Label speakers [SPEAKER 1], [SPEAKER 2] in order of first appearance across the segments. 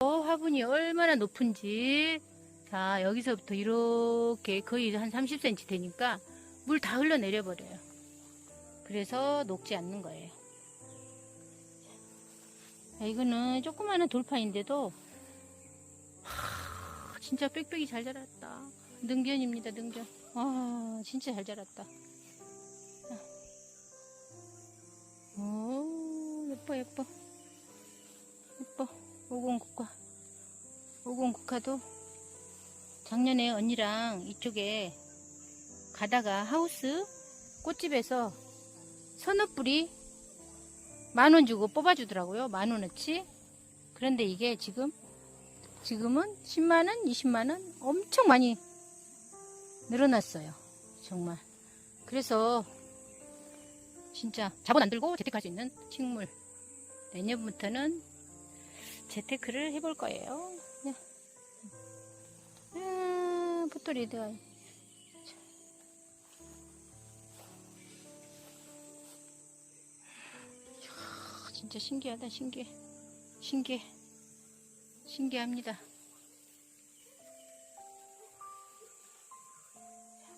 [SPEAKER 1] 어, 화분이 얼마나 높은지. 자, 여기서부터 이렇게 거의 한 30cm 되니까 물 다 흘러내려 버려요. 그래서 녹지 않는 거예요. 자, 이거는 조그마한 돌파인데도 하, 진짜 빽빽이 잘 자랐다. 능견입니다, 능견. 아, 진짜 잘 자랐다. 오, 예뻐, 예뻐. 오공국화. 오공국화도 작년에 언니랑 이쪽에 가다가 하우스 꽃집에서 서너 뿌리 만원 주고 뽑아주더라고요. 만 원어치. 그런데 이게 지금, 지금은 10만원, 20만원 엄청 많이 늘어났어요. 정말. 그래서 진짜 자본 안 들고 재테크할 수 있는 식물. 내년부터는 재테크를 해볼 거예요. 야. 아, 풋돌이들. 이야, 진짜 신기하다, 신기해. 신기해. 신기합니다.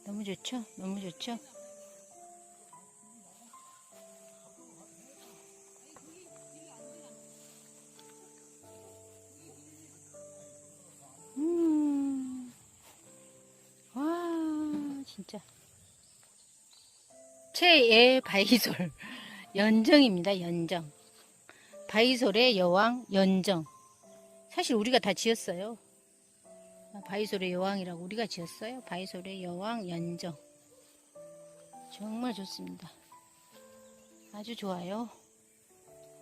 [SPEAKER 1] 너무 좋죠? 너무 좋죠? 진짜. 최애 바이솔. 연정입니다, 연정. 바이솔의 여왕, 연정. 사실 우리가 다 지었어요. 바이솔의 여왕이라고 우리가 지었어요. 바이솔의 여왕, 연정. 정말 좋습니다. 아주 좋아요.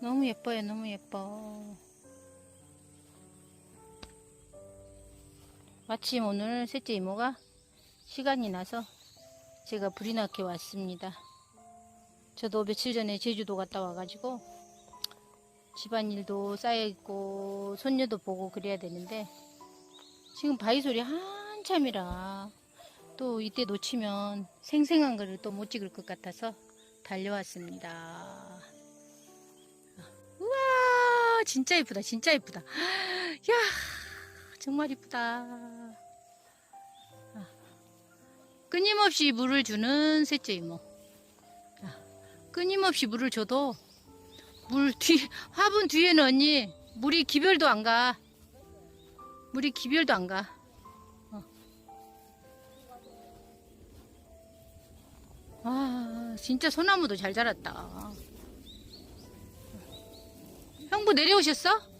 [SPEAKER 1] 너무 예뻐요, 너무 예뻐. 마침 오늘 셋째 이모가 시간이 나서 제가 불이 나게 왔습니다. 저도 며칠 전에 제주도 갔다 와가지고 집안일도 쌓여있고 손녀도 보고 그래야 되는데 지금 바위 소리 한참이라 또 이때 놓치면 생생한 거를 또 못 찍을 것 같아서 달려왔습니다. 우와 진짜 예쁘다 진짜 예쁘다 야 정말 이쁘다. 아, 끊임없이 물을 주는 셋째 이모. 아, 끊임없이 물을 줘도 물 뒤, 화분 뒤에는 언니 물이 기별도 안 가. 물이 기별도 안 가. 어. 아, 진짜 소나무도 잘 자랐다. 형부 내려오셨어?